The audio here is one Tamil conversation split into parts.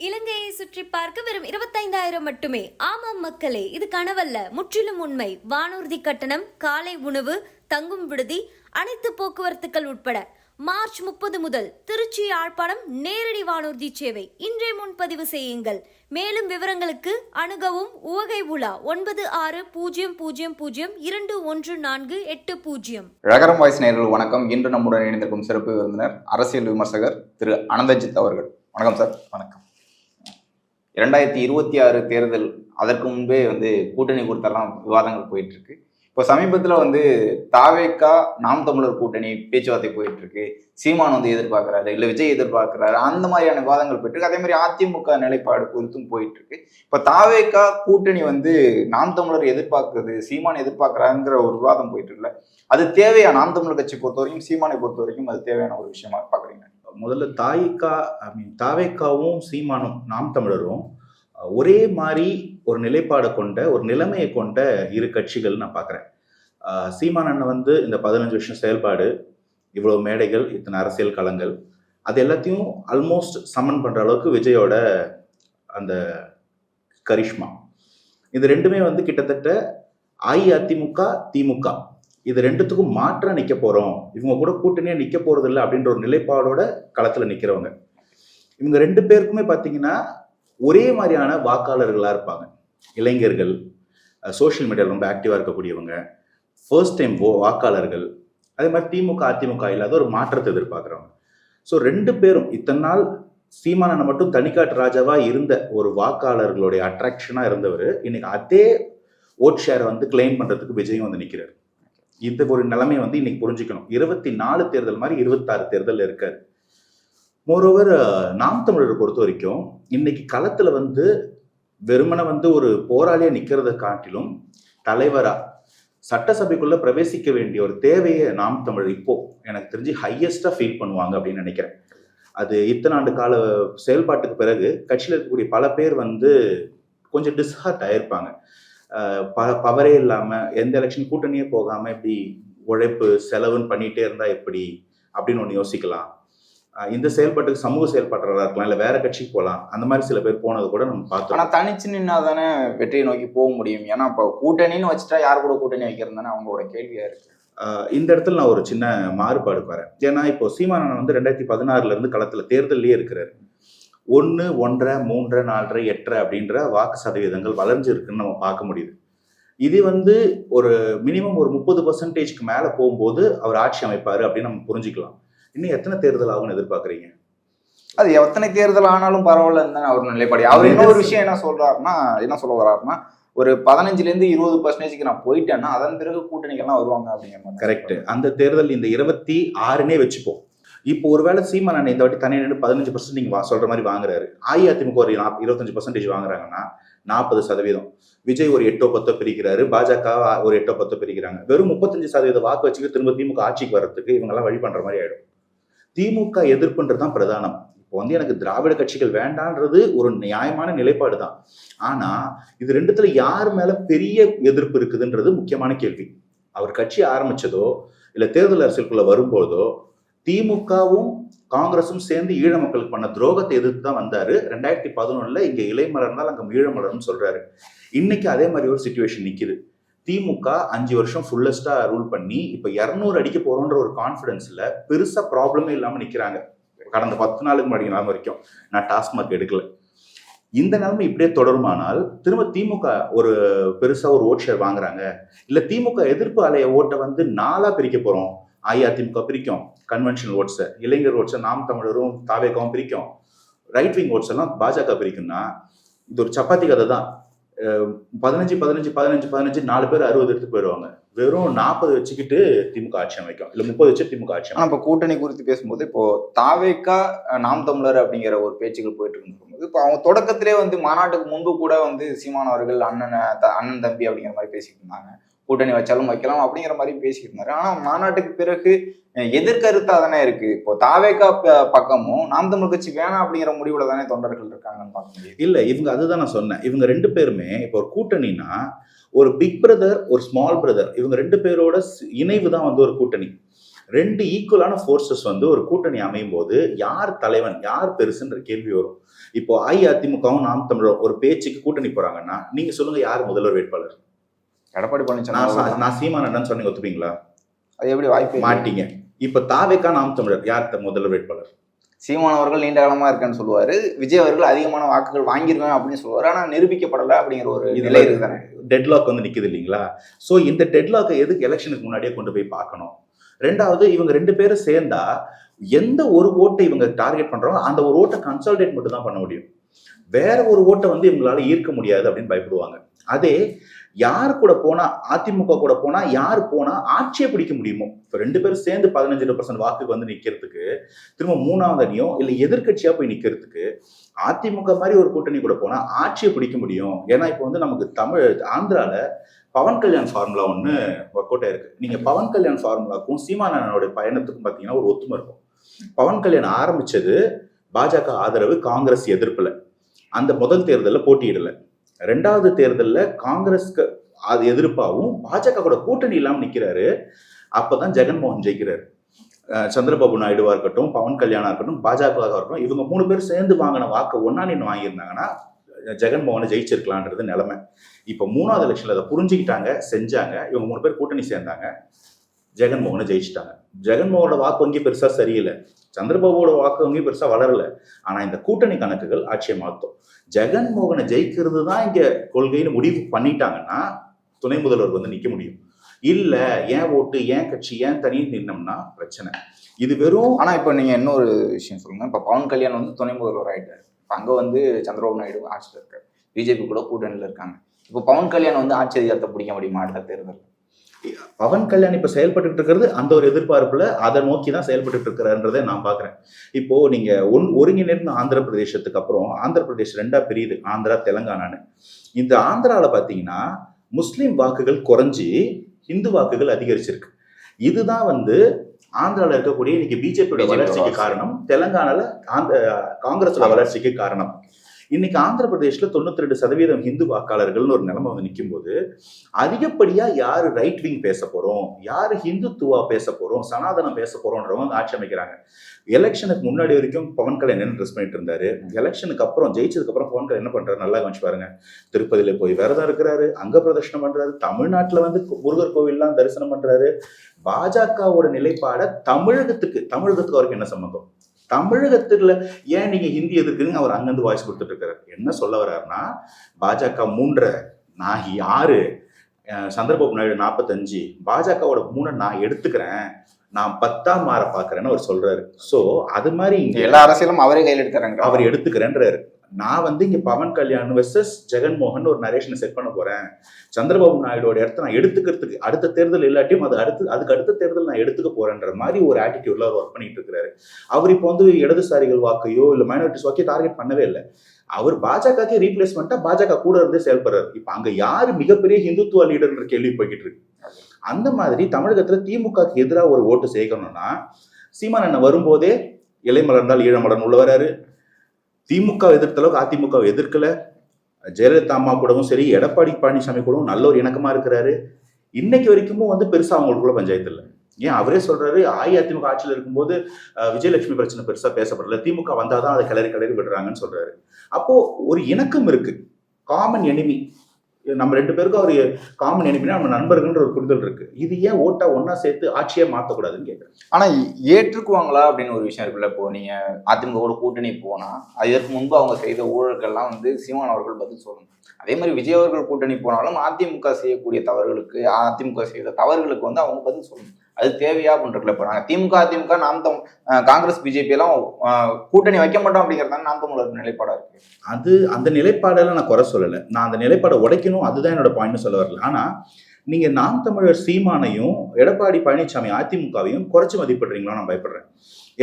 இலங்கையை சுற்றி பார்க்க வெறும் இருபத்தைந்தாயிரம் மட்டுமே. ஆமாம் மக்களே இது கனவல்ல. முற்றிலும் உண்மை. வானூர்தி கட்டணம் காலை உணவு தங்கும் விடுதி அனைத்து போக்குவரத்துக்கள் உட்பட. மார்ச் முப்பது முதல் திருச்சி யாழ்ப்பாணம் நேரடி வானூர்தி சேவை. இன்றே முன்பதிவு செய்யுங்கள். மேலும் விவரங்களுக்கு அணுகவும் உவகை உலா ஒன்பது ஆறு பூஜ்ஜியம் பூஜ்ஜியம் பூஜ்ஜியம் இரண்டு ஒன்று நான்கு எட்டு பூஜ்ஜியம். ரகரம் வாய்ஸ் நேயர்கள் வணக்கம். இன்று நம்முடன் இணைந்திருக்கும் சிறப்பு விருந்தினர் அரசியல் விமர்சகர் திரு அனந்தஜித் அவர்கள். வணக்கம் சார். வணக்கம். இரண்டாயிரத்தி இருபத்தி ஆறு தேர்தல் அதற்கு முன்பே வந்து கூட்டணி குறித்தெல்லாம் விவாதங்கள் போயிட்டு இருக்கு இப்போ சமீபத்தில் வந்து தாவேக்கா நாம் தமிழர் கூட்டணி பேச்சுவார்த்தை போயிட்டு இருக்கு சீமான் வந்து எதிர்பார்க்கிறாரு இல்லை விஜய் எதிர்பார்க்கிறாரு அந்த மாதிரியான விவாதங்கள் போயிட்டு இருக்கு அதே மாதிரி அதிமுக நிலைப்பாடு குறித்தும் போயிட்டு இருக்கு இப்போ தாவேக்கா கூட்டணி வந்து நாம் தமிழர் எதிர்பார்க்குறது சீமான் எதிர்பார்க்கிறாங்கிற ஒரு விவாதம் போயிட்டு இருக்குல்ல அது தேவையா? நாம் தமிழர் கட்சி பொறுத்த வரைக்கும் சீமானை பொறுத்த வரைக்கும் அது தேவையான ஒரு விஷயமா பாக்குறீங்க முதல்ல தாயிக்கா ஐ மீன் தாவேக்காவும் சீமானும் நாம் தமிழரும் ஒரே மாதிரி ஒரு நிலைப்பாடு கொண்ட ஒரு நிலைமையை கொண்ட இரு கட்சிகள் நான் பார்க்குறேன். சீமான் அண்ணன் வந்து இந்த பதினஞ்சு வருஷம் செயல்பாடு இவ்வளோ மேடைகள் இத்தனை அரசியல் களங்கள் அது எல்லாத்தையும் ஆல்மோஸ்ட் சமன் பண்ணுற அளவுக்கு விஜயோட அந்த கரிஷ்மா. இது ரெண்டுமே வந்து கிட்டத்தட்ட அஇஅதிமுக திமுக. இது ரெண்டுத்துக்கும் மாற்றா நிற்க போகிறோம் இவங்க கூட கூட்டணியாக நிற்க போகிறதில்ல இல்லை அப்படின்ற ஒரு நிலைப்பாடோட களத்தில் நிற்கிறவங்க இவங்க ரெண்டு பேருக்குமே பார்த்தீங்கன்னா ஒரே மாதிரியான வாக்காளர்களாக இருப்பாங்க. இளைஞர்கள் சோஷியல் மீடியாவில் ரொம்ப ஆக்டிவாக இருக்கக்கூடியவங்க ஃபர்ஸ்ட் டைம் வாக்காளர்கள் அதே மாதிரி திமுக அதிமுக இல்லாத ஒரு மாற்றத்தை எதிர்பார்க்குறவங்க. ஸோ ரெண்டு பேரும் இத்தனை நாள் சீமானனை மட்டும் தனிக்காட்டு ராஜாவாக இருந்த ஒரு வாக்காளர்களுடைய அட்ராக்ஷனாக இருந்தவர். இன்னைக்கு அதே ஓட் ஷேரை வந்து கிளைம் பண்ணுறதுக்கு விஜயும் வந்து நிற்கிறார் இந்த ஒரு நிலைமை வந்து இன்னைக்கு புரிஞ்சுக்கணும். இருபத்தி நாலு தேர்தல் மாதிரி இருபத்தாறு தேர்தல் இருக்காது மோரோவர் நாம் தமிழரை பொறுத்த வரைக்கும் இன்னைக்கு களத்துல வந்து வெறுமனை வந்து ஒரு போராளியா நிக்கிறத காட்டிலும் தலைவரா சட்டசபைக்குள்ள பிரவேசிக்க வேண்டிய ஒரு தேவையை நாம் தமிழர் இப்போ எனக்கு தெரிஞ்சு ஹையஸ்டா ஃபீல் பண்ணுவாங்க அப்படின்னு நினைக்கிறேன். அது இத்தனை ஆண்டு கால செயல்பாட்டுக்கு பிறகு கட்சியில் இருக்கக்கூடிய பல பேர் வந்து கொஞ்சம் டிஸ்ஹார்ட் ஆயிருப்பாங்க. ப பவரே இல்லாம எந்த எலெக்ஷன் கூட்டணியே போகாம இப்படி உழைப்பு செலவுன்னு பண்ணிட்டே இருந்தா எப்படி? அப்படின்னு ஒன்று யோசிக்கலாம். இந்த செயல்பாட்டுக்கு சமூக செயல்பாட்டாளராக இருக்கலாம் இல்லை வேற கட்சிக்கு போகலாம் அந்த மாதிரி சில பேர் போனது கூட நம்ம பார்த்தோம். ஆனா தனிச்சு நின்னா தானே வெற்றியை நோக்கி போக முடியும். ஏன்னா இப்போ கூட்டணின்னு வச்சுட்டா யார் கூட கூட்டணி வைக்கிறது தானே அவங்களோட கேள்வியா இருக்கு. இந்த இடத்துல நான் ஒரு சின்ன மாறுபாடு பாறேன் ஏன்னா இப்போ சீமானன் வந்து ரெண்டாயிரத்தி பதினாறுல இருந்து களத்துல தேர்தல்லே இருக்கிறாரு. ஒன்று ஒன்றரை மூன்றரை நாலரை எட்டரை அப்படின்ற வாக்கு சதவீதங்கள் வளர்ந்து இருக்குன்னு நம்ம பார்க்க முடியுது. இது வந்து ஒரு மினிமம் ஒரு முப்பது பர்சன்டேஜ்க்கு மேலே போகும்போது அவர் ஆட்சி அமைப்பாரு அப்படின்னு நம்ம புரிஞ்சுக்கலாம். இன்னும் எத்தனை தேர்தல் ஆகும்னு எதிர்பார்க்குறீங்க? அது எத்தனை தேர்தல் ஆனாலும் பரவாயில்லன்னு தானே அவர் நிலைப்பாடு. அவர் இன்னொரு விஷயம் என்ன சொல்றாருன்னா என்ன சொல்ல வர்றாருன்னா ஒரு பதினஞ்சுல இருந்து இருபது பர்சன்டேஜ்க்கு நான் போயிட்டேன்னா அதன் பிறகு கூட்டணிகள்லாம் வருவாங்க அப்படிங்கிற மாதிரி கரெக்ட் அந்த தேர்தல் இந்த இருபத்தி ஆறுனே வச்சுப்போம். இப்போ ஒருவேளை சீமான் இந்த வாட்டி தனியாக நின்று பதினஞ்சு பர்சன்ட் நீங்க வா- சொல்ற மாதிரி வாங்குறாரு. அஇஅதிமுக ஒரு நாப்- இருபத்தஞ்சு பர்சன்டேஜ் வாங்குறாங்கன்னா நாற்பது சதவீதம். விஜய் ஒரு எட்டோ பத்தோ பிரிக்கிறாரு. பாஜக ஒரு எட்டோ பத்தோ பிரிக்கிறாங்க. வெறும் முப்பத்தஞ்சு சதவீத வாக்கு வச்சுக்க திரும்ப திமுக ஆட்சிக்கு வர்றதுக்கு இவங்க எல்லாம் வழி பண்ற மாதிரி ஆயிடும். திமுக எதிர்ப்புன்றது தான் பிரதானம். இப்போ வந்து எனக்கு திராவிட கட்சிகள் வேண்டான்றது ஒரு நியாயமான நிலைப்பாடு தான். ஆனா இது ரெண்டுத்துல யார் மேல பெரிய எதிர்ப்பு இருக்குதுன்றது முக்கியமான கேள்வி. அவர் கட்சி ஆரம்பிச்சதோ இல்ல தேர்தல் அரசியலுக்குள்ள வரும்போதோ திமுகவும் காங்கிரஸும் சேர்ந்து ஈழ மக்களுக்கு பண்ண துரோகத்தை எதிர்த்து தான் வந்தாரு. ரெண்டாயிரத்தி பதினொன்னுல இங்க இளைமலர்னால் அங்க ஈழமலர்னு சொல்றாரு. இன்னைக்கு அதே மாதிரி ஒரு சுச்சுவேஷன் நிக்குது. திமுக அஞ்சு வருஷம் ஃபுல்லஸ்டா ரூல் பண்ணி இப்ப இரநூறு அடிக்க போறோன்ற ஒரு கான்பிடன்ஸ்ல பெருசா ப்ராப்ளமே இல்லாம நிக்கிறாங்க. கடந்த பத்து நாளுக்கு முன்னாடி நாள் வரைக்கும். நான் டாஸ்மாக் எடுக்கல. இந்த நிலைமை இப்படியே தொடருமானால் திரும்ப திமுக ஒரு பெருசா ஒரு ஓட் ஷேர் வாங்குறாங்க. இல்ல திமுக எதிர்ப்பு அலைய ஓட்டை வந்து நாலா பிரிக்க போறோம். அஇஅதிமுக பிரிக்கும். கன்வென்ஷனல் ஓட்ஸை இளைஞர் ஓட்ஸை நாம் தமிழரும் தாவேக்காவும் பிரிக்கும். ரைட் விங் ஓட்ஸ் எல்லாம் பாஜக பிரிக்கும்னா இது ஒரு சப்பாத்தி கதை தான். பதினஞ்சு பதினஞ்சு பதினஞ்சு பதினஞ்சு நாலு பேர் அறுபது எடுத்து போயிடுவாங்க. வெறும் நாற்பது வச்சுக்கிட்டு திமுக ஆட்சி அமைக்கும். இல்லை முப்பது வச்சு திமுக ஆட்சி ஆனால் இப்போ கூட்டணி குறித்து பேசும்போது இப்போ தாவேக்கா நாம் தமிழர் அப்படிங்கிற ஒரு பேச்சுகள் போயிட்டு இருக்கும்போது இப்போ அவங்க தொடக்கத்திலே வந்து மாநாட்டுக்கு முன்பு கூட வந்து சீமானவர்கள் அண்ணன் அண்ணன் தம்பி அப்படிங்கிற மாதிரி பேசிட்டு இருந்தாங்க. கூட்டணி வச்சாலும் வைக்கலாம் அப்படிங்கிற மாதிரி பேசிட்டு இருந்தாரு ஆனா மாநாட்டுக்கு பிறகு எதிர்கருத்தாக எதிர்கருத்தா தானே இருக்கு. இப்போ தாவேக்கா ப- பக்கமும் நாம் தமிழ் கட்சி வேணாம் அப்படிங்கிற முடிவுல தானே தொண்டர்கள் இருக்காங்கன்னு பார்க்க முடியுது. இல்ல இவங்க அதுதான் நான் சொன்னேன். இவங்க ரெண்டு பேருமே இப்போ ஒரு கூட்டணினா ஒரு பிக் பிரதர் ஒரு ஸ்மால் பிரதர் இவங்க ரெண்டு பேரோட இணைவு தான் வந்து ஒரு கூட்டணி. ரெண்டு ஈக்குவலான ஃபோர்ஸஸ் வந்து ஒரு கூட்டணி அமையும் போது யார் தலைவன் யார் பெருசுன்ற கேள்வி வரும். இப்போ அஇஅதிமுகவும் நாம் தமிழர் ஒரு பேச்சுக்கு கூட்டணி போறாங்கன்னா நீங்க சொல்லுங்க யார் முதல்வர் வேட்பாளர்? எடப்பாடி நான் பழனிசாமி நான் சீமானன் சொன்னீங்க ஒத்துப்பீங்களா? அது எப்படி வாய்ப்பு? மாட்டீங்க. இப்ப தாவேக்கா நாம் தமிழர் யார் த- முதல்வர் வேட்பாளர்? சீமான் அவர்கள் நீண்ட காலமா இருக்கேன்னு சொல்லுவாரு. விஜய் அவர்கள் அதிகமான வாக்குகள் வாங்கியிருவேன் அப்படின்னு சொல்லுவாரு. ஆனா நிரூபிக்கப்படல அப்படிங்கிற ஒரு இதுல நிலை இருக்குதானே? டெட்லாக் வந்து நிக்குது இல்லைங்களா? சோ இந்த டெட்லாக்கை எதுக்கு எலெக்ஷனுக்கு முன்னாடியே கொண்டு போய் பார்க்கணும்? ரெண்டாவது இவங்க ரெண்டு பேரும் சேர்ந்தா எந்த ஒரு ஓட்டை இவங்க டார்கெட் பண்றாங்களோ அந்த ஒரு ஓட்டை கன்சால்டேட் மட்டும் தான் பண்ண முடியும். வேற ஒரு ஓட்டை வந்து இவங்களால ஈர்க்க முடியாது அப்படின்னு பயப்படுவாங்க. அதே யார் கூட போனா அதிமுக கூட போனா யார் போனா ஆட்சியை பிடிக்க முடியுமோ? இப்போ ரெண்டு பேரும் சேர்ந்து பதினஞ்சு பர்சன்ட் வாக்குக்கு வந்து நிற்கிறதுக்கு திரும்ப மூணாவது அணியோ இல்லை எதிர்கட்சியா போய் நிற்கிறதுக்கு அதிமுக மாதிரி ஒரு கூட்டணி கூட போனா ஆட்சியை பிடிக்க முடியும். ஏன்னா இப்போ வந்து நமக்கு தமிழ் ஆந்திரால பவன் கல்யாண் ஃபார்முலா ஒன்று ஒர்க் அவுட் ஆயிருக்கு. நீங்க பவன் கல்யாண் ஃபார்முலாக்கும் சீமானனுடைய பயணத்துக்கும் பார்த்தீங்கன்னா ஒரு ஒத்துமை இருக்கும். பவன் கல்யாண் ஆரம்பிச்சது பாஜக ஆதரவு காங்கிரஸ் எதிர்ப்புல. அந்த முதல் தேர்தலில் போட்டியிடல. ரெண்டாவது தேர்தலில் காங்கிரஸ்க்கு அது எதிர்ப்பாகவும் பாஜக கூட கூட்டணி இல்லாமல் நிற்கிறாரு அப்போதான் ஜெகன்மோகன் ஜெயிக்கிறார். சந்திரபாபு நாயுடுவா இருக்கட்டும் பவன் கல்யாணா இருக்கட்டும் பாஜகவாக இருக்கட்டும் இவங்க மூணு பேர் சேர்ந்து வாங்கின வாக்கு ஒன்னா நின்று வாங்கியிருந்தாங்கன்னா ஜெகன்மோகனை ஜெயிச்சிருக்கலான்றது நிலைமை. இப்போ மூணாவது லட்சத்தில் அதை புரிஞ்சுக்கிட்டாங்க செஞ்சாங்க. இவங்க மூணு பேர் கூட்டணி சேர்ந்தாங்க. ஜெகன்மோகனை ஜெயிச்சிட்டாங்க. ஜெகன்மோகனோட வாக்கு வங்கி பெருசாக சரியில்லை. சந்திரபாபுவோட வாக்கு அங்கேயும் பெருசாக வளரல. ஆனால் இந்த கூட்டணி கணக்குகள் ஆட்சியை மாற்றும் ஜெகன்மோகனை ஜெயிக்கிறது தான் இங்கே கொள்கைன்னு முடிவு பண்ணிட்டாங்கன்னா துணை முதல்வர் வந்து நிற்க முடியும். இல்லை ஏன் ஓட்டு ஏன் கட்சி ஏன் தனி நின்னோம்னா பிரச்சனை. இது வெறும் ஆனால் இப்போ நீங்கள் இன்னொரு விஷயம் சொல்லுங்க. இப்போ பவன் கல்யாண் வந்து துணை முதல்வர் ஆகிட்டார் அங்கே வந்து சந்திரபாபு நாயுடு ஆட்சியில் இருக்கார். பிஜேபி கூட கூட்டணியில் இருக்காங்க. இப்போ பவன் கல்யாண் வந்து ஆட்சி அதிகாரத்தை பிடிக்க முடியுமா அடுத்த தேர்தல் பவன் கல்யாண் இப்ப செயல்பட்டு இருக்கிறது அந்த ஒரு எதிர்பார்ப்புல அதை நோக்கி தான் செயல்பட்டு இருக்கிறன்றதை நான் பாக்குறேன். இப்போ நீங்க ஒன் ஒருங்கிணைந்த ஆந்திர பிரதேசத்துக்கு அப்புறம் ஆந்திர பிரதேஷ் ரெண்டா பிரியுது. ஆந்திரா தெலங்கானான்னு. இந்த ஆந்திரால பாத்தீங்கன்னா முஸ்லிம் வாக்குகள் குறைஞ்சி இந்து வாக்குகள் அதிகரிச்சிருக்கு. இதுதான் வந்து ஆந்திரால இருக்கக்கூடிய இன்னைக்கு பிஜேபியோட வளர்ச்சிக்கு வளர்ச்சி. காரணம். தெலங்கானால ஆந்த- காங்கிரஸோட வளர்ச்சிக்கு காரணம். இன்னைக்கு ஆந்திர பிரதேசில் தொண்ணூத்தி ரெண்டு சதவீதம் ஹிந்து வாக்காளர்கள்னு ஒரு நிலைமை வந்து நிற்கும் போது அதிகப்படியாக யார் ரைட் விங் பேச போகிறோம் யார் ஹிந்துத்துவா பேச போகிறோம் சனாதனம் பேச போகிறோன்றவங்க ஆட்சி அமைக்கிறாங்க. எலெக்ஷனுக்கு முன்னாடி வரைக்கும் பவன் கல்யாண் என்ன ட்ரெஸ் பண்ணிட்டு இருந்தாரு? எலெக்ஷனுக்கு அப்புறம் ஜெயிச்சதுக்கு அப்புறம் பவன் கல்யாண் என்ன பண்ணுறாரு நல்லா கவனிச்சு பாருங்க. திருப்பதியில் போய் விரதம் இருக்கிறாரு அங்க பிரதர்ஷனம் பண்ணுறாரு தமிழ்நாட்டில் வந்து முருகர் கோவில்லாம் தரிசனம் பண்ணுறாரு பாஜகவோட நிலைப்பாட தமிழகத்துக்கு தமிழகத்துக்கு அவருக்கு என்ன சம்பந்தம்? தமிழகத்துல ஏன் நீங்க ஹிந்தி எதிர்க்குறீங்க அவர் அங்கிருந்து வாய்ஸ் கொடுத்துட்டு இருக்காரு என்ன சொல்ல வர்றாருன்னா பாஜக மூன்றரை நான் யாரு சந்திரபாபு நாயுடு நாற்பத்தஞ்சு பாஜகவோட மூணை நான் எடுத்துக்கிறேன் நான் பத்தாம் மாற பாக்குறேன்னு அவர் சொல்றாரு. சோ அது மாதிரி எல்லா அரசியலும் அவரே கையில் எடுக்கிறாங்க அவர் எடுத்துக்கிறேன்றாரு. நான் வந்து இங்க பவன் கல்யாண் வெர்சஸ் ஜெகன்மோகன் ஒரு நரேஷனை செட் பண்ண போறேன். சந்திரபாபு நாயுடோட இடத்த நான் எடுத்துக்கிறதுக்கு அடுத்த தேர்தல் இல்லாட்டியும் அது அடுத்து அதுக்கு அடுத்த தேர்தல் நான் எடுத்துக்க போறேன்ற மாதிரி ஒரு ஆட்டிடியூட்ல அவர் ஒர்க் பண்ணிட்டு இருக்கிறாரு. அவர் இப்போ வந்து இடதுசாரிகள் வாக்கையோ இல்ல மைனாரிட்டிஸ் வாக்கையோ டார்கெட் பண்ணவே இல்லை. அவர் பாஜகக்கே ரீப்ளேஸ்மெண்ட்டா பாஜக கூட இருந்தே செயல்படுறாரு. இப்ப அங்க யாரு மிகப்பெரிய ஹிந்துத்துவ லீடர்ன்ற கேள்வி போய்கிட்டு இருக்கு. அந்த மாதிரி தமிழகத்துல திமுகக்கு எதிராக ஒரு ஓட்டு சேர்க்கணும்னா சீமான் அண்ணன் வரும்போதே இலைமலர்ந்தால் ஈழமலர்னு உள்ள வராரு. திமுக எதிர்த்த அளவுக்கு அதிமுக எதிர்க்கல. ஜெயலலிதா அம்மா கூடவும் சரி எடப்பாடி பழனிசாமி கூடவும் நல்ல ஒரு இணக்கமா இருக்கிறாரு. இன்னைக்கு வரைக்கும் வந்து பெருசா அவங்களுக்குள்ள பஞ்சாயத்து இல்லை. ஏன்? அவரே சொல்றாரு அஇஅதிமுக ஆட்சியில் இருக்கும்போது விஜயலட்சுமி பிரச்சனை பெருசா பேசப்படல. திமுக வந்தாதான் அதை கிளறி கிளறி விடுறாங்கன்னு சொல்றாரு. அப்போ ஒரு இணக்கம் இருக்கு. காமன் எனிமி நம்ம ரெண்டு பேருக்கும் அவர் காமன் எனிமினா நம்ம நண்பர்கள்ன்ற ஒரு புரிதல் இருக்கு. இது ஏன் ஓட்டா ஒன்னா சேர்த்து ஆட்சியே மாத்தக்கூடாதுன்னு கேட்குறேன் ஆனா ஏற்றுக்குவாங்களா அப்படின்னு ஒரு விஷயம் இருக்குல்ல. இப்போ நீங்க அதிமுக கூட கூட்டணி போனா அது இதற்கு முன்பு அவங்க செய்த ஊழல்கள்லாம் வந்து சீமான் அவர்கள் பதில் சொல்லணும். அதே மாதிரி விஜய் அவர்கள் கூட்டணி போனாலும் அதிமுக செய்யக்கூடிய தவறுகளுக்கு அதிமுக செய்த தவறுகளுக்கு வந்து அவங்க பதில் சொல்லணும். அது தேவையா அப்படின்றதுல இப்போ நாங்கள் திமுக திமுக நாம் தம் காங்கிரஸ் பிஜேபி எல்லாம் கூட்டணி வைக்க மாட்டோம் அப்படிங்கிறது நாம் தமிழர் நிலைப்பாடா இருக்கு. அது அந்த நிலைப்பாடெல்லாம் நான் குறை சொல்லலை. நான் அந்த நிலைப்பாடை உடைக்கணும் அதுதான் என்னோட பாயிண்ட் சொல்ல வரல. ஆனால் நீங்க நாம் தமிழர் சீமானையும் எடப்பாடி பழனிசாமி அதிமுகவையும் குறைச்சு மதிப்பிடுறீங்களா நான் பயப்படுறேன்.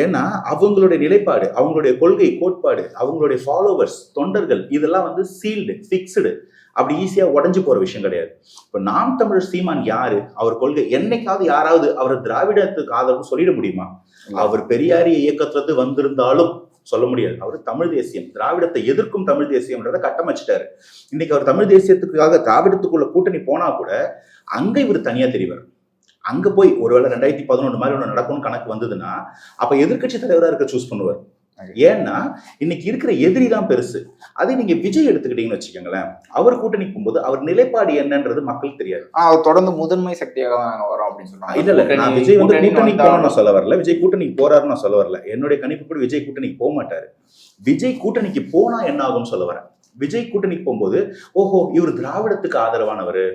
ஏன்னா அவங்களுடைய நிலைப்பாடு அவங்களுடைய கொள்கை கோட்பாடு அவங்களுடைய ஃபாலோவர்ஸ் தொண்டர்கள் இதெல்லாம் வந்து சீல்டு ஃபிக்ஸ்டு அப்படி ஈஸியா உடைஞ்சு போற விஷயம் கிடையாது. இப்ப நாம் தமிழர் சீமான் யாரு? அவர் கொள்கை என்னைக்காவது யாராவது அவர் திராவிடத்துக்கு ஆதரவு சொல்லிட முடியுமா? அவர் பெரியாரிய இயக்கத்துல இருந்து வந்திருந்தாலும் சொல்ல முடியாது. அவர் தமிழ் தேசியம் திராவிடத்தை எதிர்க்கும் தமிழ் தேசியம்ன்றதை கட்டமைச்சிட்டாரு. இன்னைக்கு அவர் தமிழ் தேசியத்துக்காக திராவிடத்துக்குள்ள கூட்டணி போனா கூட அங்க இவர் தனியா தெரிவார். அங்க போய் ஒருவேளை ரெண்டாயிரத்தி பதினொன்று மாதிரி ஒன்று நடக்கும்னு கணக்கு வந்ததுன்னா அப்ப எதிர்க்கட்சி தலைவரா இருக்க சூஸ் பண்ணுவார். ஏன்னா இன்னைக்கு இருக்கிற எதிரி தான் பெருசு. அதே நீங்க விஜய் எடுத்துக்கிட்டீங்கன்னு வச்சுக்கோங்களேன் அவர் கூட்டணிக்கு போகும்போது அவர் நிலைப்பாடு என்னன்றது மக்களுக்கு தெரியாது. அவர் தொடர்ந்து முதன்மை சக்தியாக தான் வரோம் அப்படின்னு சொன்னாங்க இல்ல இல்ல நான் கூட்டணி- விஜய் வந்து வந்தா- போகணும்னு சொல்ல வரல. விஜய் கூட்டணிக்கு போறாருன்னு நான் சொல்ல வரல. என்னுடைய கணிப்புப்படி விஜய் கூட்டணிக்கு போக மாட்டாரு. விஜய் கூட்டணிக்கு போனா என்ன ஆகும்னு சொல்ல வரேன். விஜய் கூட்டணிக்கு போகும்போது ஓஹோ இவர் திராவிடத்துக்கு ஆதரவானவர்.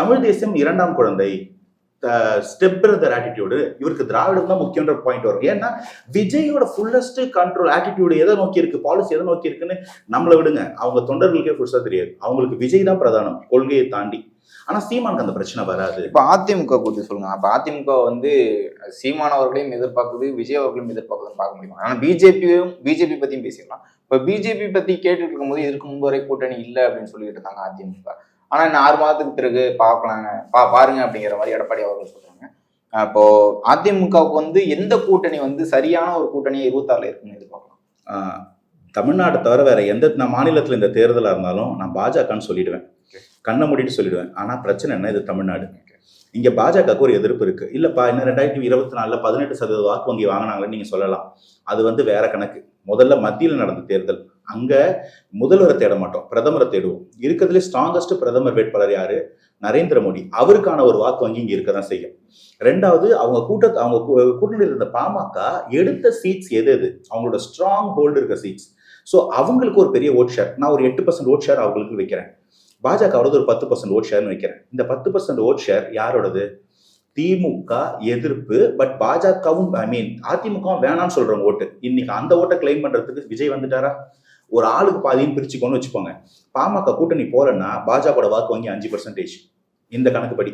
தமிழ் தேசம் இரண்டாம் குழந்தை. ஸ்டெப் பிரதர் ஆட்டிடியூடு இவருக்கு திராவிடம் தான் முக்கியன்ற பாயிண்ட் வரும். ஏன்னா விஜயோட ஃபுல்லஸ்ட் கண்ட்ரோல் ஆட்டிடியூடு எதை நோக்கி இருக்கு பாலிசி எதை நோக்கி இருக்குன்னு நம்மளை விடுங்க. அவங்க தொண்டர்களுக்கே புதுசா தெரியாது. அவங்களுக்கு விஜய் தான் பிரதானம் கொள்கையை தாண்டி. ஆனா சீமானுக்கு அந்த பிரச்சனை வராது. இப்ப அதிமுக குறித்து சொல்லுங்க. அப்ப அதிமுக வந்து சீமான் அவர்களையும் எதிர்பார்க்குது விஜய் அவர்களையும் எதிர்பார்க்குதுன்னு பார்க்க முடியும்? ஆனா பிஜேபியும் பிஜேபி பத்தியும் பேசிடலாம். இப்ப பிஜேபி பத்தி கேட்டுட்டு இருக்கும்போது இதுக்கு முன்பு வரை கூட்டணி இல்லை அப்படின்னு சொல்லிட்டு இருக்காங்க அதிமுக ஆனா இன்னும் ஆறு மாதத்துக்கு பிறகு பார்க்கலாங்க. பா பாருங்க அப்படிங்கிற மாதிரி எடப்பாடி அவர்கள் சொல்றாங்க. அப்போ அதிமுகவுக்கு வந்து எந்த கூட்டணி வந்து சரியான ஒரு கூட்டணியை இருபத்தாறுல இருக்குன்னு எதிர்பார்க்கலாம்? ஆஹ் தமிழ்நாட்டை தவிர வேற எந்த நான் மாநிலத்தில் இந்த தேர்தலாக இருந்தாலும் நான் பாஜகன்னு சொல்லிடுவேன். கண்ணை மூடிட்டு சொல்லிடுவேன். ஆனால் பிரச்சனை என்ன இது தமிழ்நாடு? இங்கே பாஜகவுக்கு ஒரு எதிர்ப்பு இருக்கு. இல்லப்பா இன்னும் ரெண்டாயிரத்தி இருபத்தி நாலில் பதினெட்டு சதவீத வாக்கு வங்கி வாங்கினாங்கன்னு நீங்கள் சொல்லலாம். அது வந்து வேற கணக்கு. முதல்ல மத்தியில் நடந்த தேர்தல். அங்க முதல்வரை தேட மாட்டோம் பிரதமரை தேடுவோம். இருக்கிறதுலே ஸ்ட்ராங்கஸ்ட் பிரதமர் வேட்பாளர் யாரு? நரேந்திர மோடி. அவருக்கான ஒரு வாக்கு வங்கி இங்க இருக்க தான் செய்யும். ரெண்டாவது அவங்க கூட்டத்தை அவங்க கூ- கூட்டணியில் இருந்த பாமக எடுத்த சீட்ஸ் எது எது? அவங்களோட ஸ்ட்ராங் ஹோல்டு இருக்க சீட்ஸ் ஸோ அவங்களுக்கு ஒரு பெரிய ஓட் ஷேர் நான் ஒரு எட்டு பர்சன்ட் ஓட் ஷேர் அவங்களுக்கு வைக்கிறேன். பாஜகவோடது ஒரு பத்து பர்சன்ட் ஓட் ஷேர்னு வைக்கிறேன். இந்த பத்து பர்சன்ட் ஓட் ஷேர் யாரோடது? திமுக எதிர்ப்பு பட் பாஜகவும் ஐ மீன் அதிமுகவும் வேணாம்னு சொல்றவங்க ஓட்டு. இன்னைக்கு அந்த ஓட்டை கிளைம் பண்றதுக்கு விஜய் வந்துட்டாரா? ஒரு ஆளுக்கு பாதியும் பிரிச்சுக்கோன்னு வச்சுக்கோங்க. பாமக கூட்டணி போலன்னா பாஜகவோட வாக்கு வாங்கி அஞ்சு பர்சன்டேஜ் இந்த கணக்குப்படி.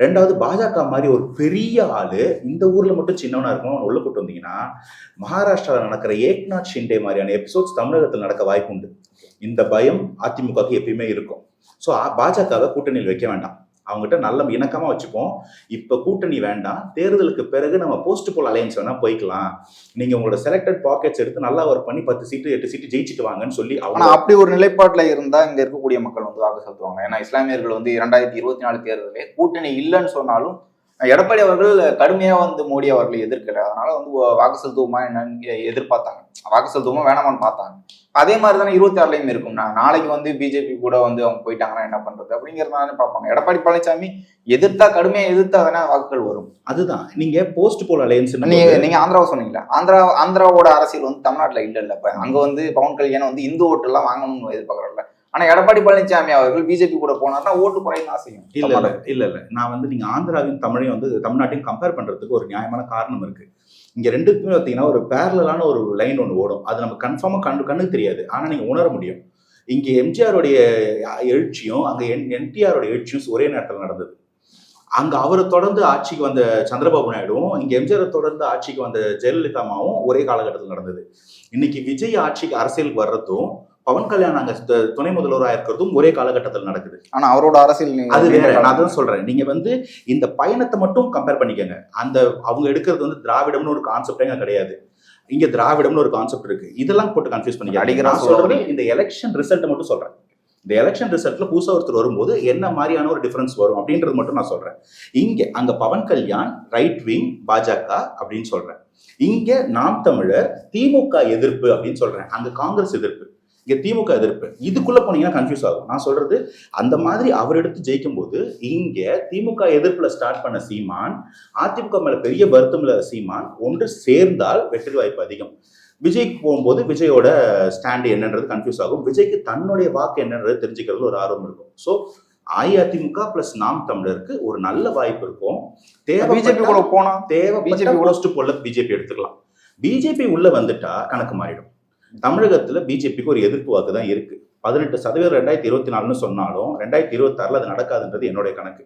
ரெண்டாவது பாஜக மாதிரி ஒரு பெரிய ஆளு இந்த ஊர்ல மட்டும் சின்னவனா இருக்கணும். உள்ள கூட்டு வந்தீங்கன்னா மகாராஷ்டிராவில் நடக்கிற ஏக்நாத் ஷிண்டே மாதிரியான எபிசோட்ஸ் தமிழகத்தில் நடக்க வாய்ப்பு உண்டு இந்த பயம் அதிமுகவுக்கு எப்பயுமே இருக்கும். ஸோ பாஜகவை கூட்டணியில் வைக்க வேண்டாம். அவங்ககிட்ட நல்ல இணக்கமாக வச்சுப்போம். இப்போ கூட்டணி வேண்டாம். தேர்தலுக்கு பிறகு நம்ம போஸ்ட் போல் அலையன்ஸ் வேணால் போய்க்கலாம். நீங்கள் உங்களோட செலக்டட் பாக்கெட்ஸ் எடுத்து நல்லா ஒர்க் பண்ணி பத்து சீட்டு எட்டு சீட்டு ஜெயிச்சிட்டு வாங்கன்னு சொல்லி அவங்க அப்படி ஒரு நிலைப்பாட்டில் இருந்தால் இங்கே இருக்கக்கூடிய மக்கள் வந்து வாக்கு செலுத்துவாங்க. ஏன்னா இஸ்லாமியர்கள் வந்து இரண்டாயிரத்தி இருபத்தி நாலு தேர்தலே கூட்டணி இல்லைன்னு சொன்னாலும் எடப்பாடி அவர்கள் கடுமையாக வந்து மோடி அவர்களை எதிர்க்கிறார் அதனால வந்து வாக்கு செலுத்துவோமா என்னன்னு எதிர்பார்த்தாங்க. வாக்கு செலுத்துவோமா வேணாமான்னு பார்த்தாங்க. அதே மாதிரி தானே இருபத்தி ஆறுலயும் இருக்கும். நான் நாளைக்கு வந்து பிஜேபி கூட வந்து அவங்க போயிட்டாங்கன்னா என்ன பண்றது? அப்படிங்கறதானே பார்ப்பாங்க. எடப்பாடி பழனிசாமி எதிர்த்தா கடுமையா எதிர்த்தா தானே வாக்குகள் வரும். அதுதான். நீங்க போஸ்ட் போல் அலையன்ஸ் நீங்க நீங்க ஆந்திராவை சொன்னீங்களா ஆந்திரா ஆந்திராவோட அரசியல் வந்து தமிழ்நாட்டுல இல்ல இல்ல. இப்ப அங்க வந்து பவன் கல்யாணம் வந்து இந்து ஓட்டு எல்லாம் வாங்கணும்னு எதிர்பார்க்கறல ஆனா எடப்பாடி பழனிசாமி அவர்கள் பிஜேபி கூட போனார்னா ஓட்டு குறையும் தான் செய்யும் இல்ல இல்ல. இல்ல இல்ல. நான் வந்து நீங்க ஆந்திராவையும் தமிழையும் வந்து தமிழ்நாட்டையும் கம்பேர் பண்றதுக்கு ஒரு நியாயமான காரணம் இருக்கு. இங்கே ரெண்டுக்குமே பார்த்தீங்கன்னா ஒரு பேரலான ஒரு லைன் ஒன்று ஓடும். அது நம்ம கன்ஃபார்மாக கண்ணு கண்ணுக்கு தெரியாது. ஆனால் நீங்கள் உணர முடியும். இங்கே எம்ஜிஆருடைய எழுச்சியும் அங்கே என் என்டிஆரோட எழுச்சியும் ஒரே நேரத்தில் நடந்தது. அங்கே அவரை தொடர்ந்து ஆட்சிக்கு வந்த சந்திரபாபு நாயுடுவும் இங்கே எம்ஜிஆரை தொடர்ந்து ஆட்சிக்கு வந்த ஜெயலலிதா அம்மாவும் ஒரே காலகட்டத்தில் நடந்தது. இன்னைக்கு விஜய் ஆட்சிக்கு அரசியலுக்கு வர்றதும் பவன் கல்யாண் அங்க துணை முதல்வராக இருக்கிறதும் ஒரே காலகட்டத்தில் நடக்குது. ஆனா அவரோட அரசியல் அது வேற நான் அதான் சொல்றேன். நீங்க வந்து இந்த பயணத்தை மட்டும் கம்பேர் பண்ணிக்கங்க. அந்த அவங்க எடுக்கிறது வந்து திராவிடம்னு ஒரு கான்செப்டே அங்க கிடையாது. இங்க திராவிடம்னு ஒரு கான்செப்ட் இருக்கு. இதெல்லாம் போட்டு கன்ஃபியூஸ் பண்ணிக்க அடிக்கிறா சொல்றது இந்த எலெக்ஷன் ரிசல்ட் மட்டும் சொல்றேன். இந்த எலெக்ஷன் ரிசல்ட்ல புதுசா ஒருத்தர் வரும்போது என்ன மாதிரியான ஒரு டிஃபரன்ஸ் வரும் அப்படின்றது மட்டும் நான் சொல்றேன். இங்க அங்க பவன் கல்யாண் ரைட் விங் பாஜக அப்படின்னு சொல்றேன். இங்க நாம் தமிழர் திமுக எதிர்ப்பு அப்படின்னு சொல்றேன். அங்க காங்கிரஸ் எதிர்ப்பு. இங்க திமுக எதிர்ப்பு. இதுக்குள்ள போனீங்கன்னா கன்ஃபியூஸ் ஆகும். நான் சொல்றது அந்த மாதிரி அவர் எடுத்து ஜெயிக்கும் போது இங்க திமுக எதிர்ப்புல ஸ்டார்ட் பண்ண சீமான் அதிமுக மேல பெரிய வருத்தம்ல சீமான் ஒன்று சேர்ந்தால் வெற்றி வாய்ப்பு அதிகம். விஜய்க்கு போகும்போது விஜயோட ஸ்டாண்டு என்னன்றது கன்ஃபியூஸ் ஆகும். விஜய்க்கு தன்னுடைய வாக்கு என்னன்றது தெரிஞ்சுக்கிறதுல ஒரு ஆர்வம் இருக்கும். ஸோ அஇஅதிமுக பிளஸ் நாம் தமிழருக்கு ஒரு நல்ல வாய்ப்பு இருக்கும். பிஜேபி கூட போனா? கூட- போஸ்ட் போல பிஜேபி எடுத்துக்கலாம். பிஜேபி உள்ள வந்துட்டா கணக்கு மாறிடும். தமிழகத்தில் பிஜேபிக்கு ஒரு எதிர்ப்பு வாக்கு தான் இருக்கு. பதினெட்டு சதவீதம் ரெண்டாயிரத்தி இருபத்தி நாலுன்னு சொன்னாலும் ரெண்டாயிரத்தி இருபத்தாறுல அது நடக்காதுன்றது என்னுடைய கணக்கு.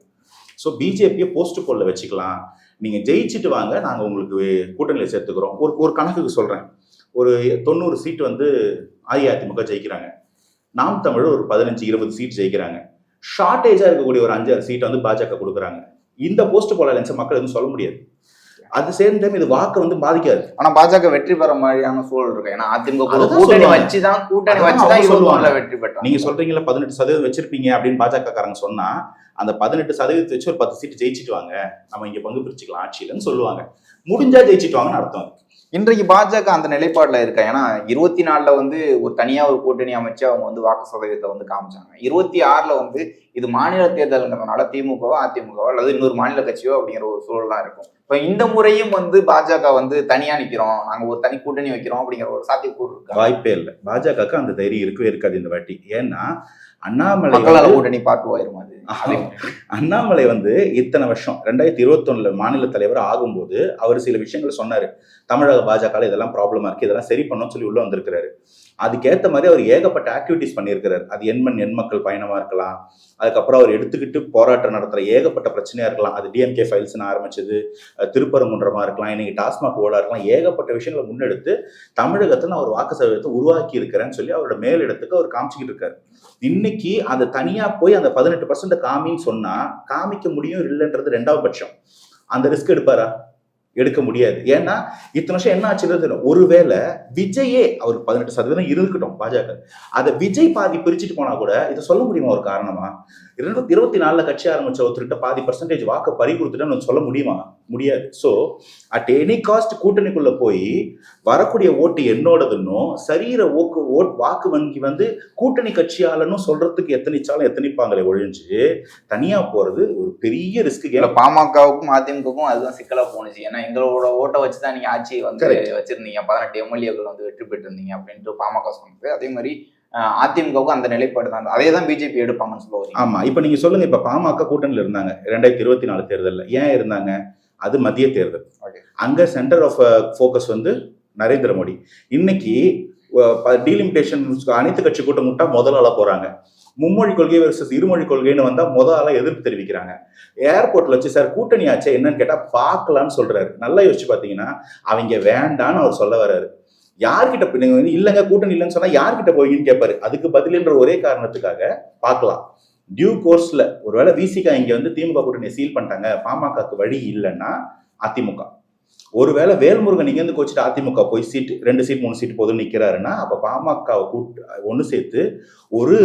ஸோ பிஜேபியை போஸ்ட் போல்ல வச்சுக்கலாம். நீங்கள் ஜெயிச்சுட்டு வாங்க நாங்கள் உங்களுக்கு கூட்டணியில் சேர்த்துக்கிறோம். ஒரு ஒரு கணக்குக்கு சொல்கிறேன் ஒரு தொண்ணூறு சீட் வந்து அஇஅதிமுக ஜெயிக்கிறாங்க. நாம் தமிழ் ஒரு பதினஞ்சு இருபது சீட் ஜெயிக்கிறாங்க. ஷார்ட்டேஜாக இருக்கக்கூடிய ஒரு அஞ்சாறு சீட்டை வந்து பாஜக கொடுக்குறாங்க. இந்த போஸ்ட் போல மக்கள் எதுவும் சொல்ல முடியாது. அது சேம் டைம் இது வாக்கு வந்து பாதிக்காது ஆனா பாஜக வெற்றி பெற மாதிரியான சூழல் இருக்கு ஏன்னா அதிமுக கூட்டணி. வச்சுதான் கூட்டணி வச்சுதான் சொல்லுவாங்க. வெற்றி பெற்றாங்க நீங்க சொல்றீங்கல்ல பதினெட்டு சதவீதம் வச்சிருப்பீங்க அப்படின்னு பாஜக காரங்க சொன்னா அந்த பதினெட்டு சதவீதத்தை வச்சு ஒரு பத்து சீட்டு ஜெயிச்சிட்டு வாங்க நம்ம இங்க பங்கு பிரிச்சுக்கலாம் ஆட்சியிலன்னு சொல்லுவாங்க முடிஞ்சா ஜெயிச்சிட்டு வாங்கன்னு அர்த்தம். இன்றைக்கு பாஜக அந்த நிலைப்பாடுல இருக்கா? ஏன்னா இருபத்தி நாலுல வந்து ஒரு தனியா ஒரு கூட்டணி அமைச்சு அவங்க வந்து வாக்கு சதவீதத்தை வந்து காமிச்சாங்க. இருபத்தி ஆறுல வந்து இது மாநில தேர்தலுங்கிறதுனால திமுகவோ அதிமுகவோ அல்லது இன்னொரு மாநில கட்சியோ அப்படிங்கிற ஒரு சூழலாம் இருக்கும். இப்ப இந்த முறையும் வந்து பாஜக வந்து தனியா நிக்கிறோம். நாங்க ஒரு தனி கூட்டணி வைக்கிறோம் அப்படிங்கிற ஒரு சாத்தியக்கூறு இருக்கா? வாய்ப்பே இல்லை. பாஜகவுக்கு அந்த தைரியம் இருக்கவே இருக்காது இந்த வாட்டி. ஏன்னா அண்ணாமலை கூட்டணி பார்த்து போயிருமா அது. அண்ணாமலை வந்து இத்தனை வருஷம் ரெண்டாயிரத்தி இருபத்தொன்னுல மாநில தலைவர் ஆகும்போது அவர் சில விஷயங்கள் சொன்னாரு. தமிழக பாஜக இதெல்லாம் ப்ராப்ளமா இருக்கு இதெல்லாம் சரி பண்ணோம்னு சொல்லி உள்ள வந்திருக்கிறாரு. அதுக்கேற்ற மாதிரி அவர் ஏகப்பட்ட ஆக்டிவிட்டிஸ் பண்ணியிருக்கிறார். அது எண்மண் எண்மக்கள் பயணமாக இருக்கலாம். அதுக்கப்புறம் அவர் எடுத்துக்கிட்டு போராட்டம் நடத்துகிற ஏகப்பட்ட பிரச்சனையாக இருக்கலாம். அது டிஎம்கே ஃபைல்ஸ்னு ஆரம்பிச்சது. திருப்பரங்குன்றமாக இருக்கலாம். இன்னைக்கு டாஸ்மாக் ஓடா இருக்கலாம். ஏகப்பட்ட விஷயங்களை முன்னெடுத்து தமிழகத்தில் நான் வாக்கு சதவீதத்தை உருவாக்கி இருக்கிறேன்னு சொல்லி அவரோட மேலிடத்துக்கு அவர் காமிச்சிக்கிட்டு இருக்காரு. இன்னைக்கு அந்த தனியாக போய் அந்த பதினெட்டு பர்சன்ட் காமின்னு சொன்னால் காமிக்க முடியும் இல்லைன்றது ரெண்டாவது பட்சம். அந்த ரிஸ்க் எடுப்பாரா? எடுக்க முடியாது. ஏன்னா இத்தனை வருஷம் என்ன ஆச்சுன்றது தெரியும். ஒருவேளை விஜயே அவர் பதினெட்டு சதவீதம் இருக்கட்டும் பாஜக. அதை விஜய் பாதி பிரிச்சுட்டு போனா கூட இதை சொல்ல முடியுமா ஒரு காரணமா? இருநூத்தி இருபத்தி நாலுல கட்சி ஆரம்பிச்ச ஒருத்தர்கிட்ட பாதி பர்சன்டேஜ் வாக்கு பறி கொடுத்துட்டேன்னு சொல்ல முடியுமா? முடியாது. ஸோ அட் எனி காஸ்ட் கூட்டணிக்குள்ள போய் வரக்கூடிய ஓட்டு என்னோடதுன்னும் சரீர ஓக்கு ஓட் வாக்கு வங்கி வந்து கூட்டணி கட்சியாளனும் சொல்றதுக்கு எத்தனைச்சாலும் எத்தனைப்பாங்களே ஒழிஞ்சு தனியா போறது ஒரு பெரிய ரிஸ்க் இல்ல பாமகவுக்கும் அதிமுகவுக்கும் அதுதான் சிக்கலா போணுச்சு. ஏன்னா எங்களோட ஓட்டை வச்சுதான் நீங்க ஆட்சியை வந்து. வச்சிருந்தீங்க. பதினெட்டு எம்எல்ஏக்கள் வந்து வெற்றி பெற்றிருந்தீங்க அப்படின்ட்டு பாமக சொன்னது. அதே மாதிரி அஹ், அதிமுகவுக்கும் அந்த நிலைப்பாடு தான். அதே தான் பிஜேபி எடுப்பாங்கன்னு சொல்ல வரீங்க. ஆமா இப்ப நீங்க சொல்லுங்க இப்ப பாமக கூட்டணியில இருந்தாங்க. ரெண்டாயிரத்தி இருபத்தி நாலு தேர்தல்ல. ஏன் இருந்தாங்க? அது மத்திய தேர்தல். அங்க சென்டர் ஆஃப் ஃபோக்கஸ் வந்து நரேந்திர மோடி. இன்னைக்கு டீலிமிட்டேஷன் அனைத்து கட்சி கூட்டம் முட்டா முதல் ஆளா போறாங்க. மும்மொழி கொள்கை versus இருமொழி கொள்கைன்னு வந்தா முத ஆளா எதிர்ப்பு தெரிவிக்கிறாங்க. ஏர்போர்ட்ல வச்சு சார் கூட்டணி ஆச்சே? என்னன்னு கேட்டா பார்க்கலாம்னு சொல்றாரு. நல்லா யோசிச்சு பாத்தீங்கன்னா அவங்க வேண்டான்னு அவர் சொல்ல வர்றாரு. யார்கிட்ட நீங்க இல்லைங்க கூட்டணி இல்லைன்னு சொன்னா யார்கிட்ட போவீங்கன்னு கேட்பாரு அதுக்கு பதிலுன்ற ஒரே காரணத்துக்காக பார்க்கலாம் டியூ கோர்ஸ்ல ஒருவேளை விசிகா இங்க வந்து திமுக கூட்டணியை சீல் பண்ணிட்டாங்க பாமகக்கு வழி இல்லைன்னா அதிமுக. ஒருவேளை வேல்முருகன் இங்க இருந்து கோச்சிட்டு அதிமுக போய் சீட் ரெண்டு சீட் மூணு சீட் போதும் நிக்கிறாருன்னா அப்ப பாமகவை கூட்டு ஒன்று சேர்த்து ஒரு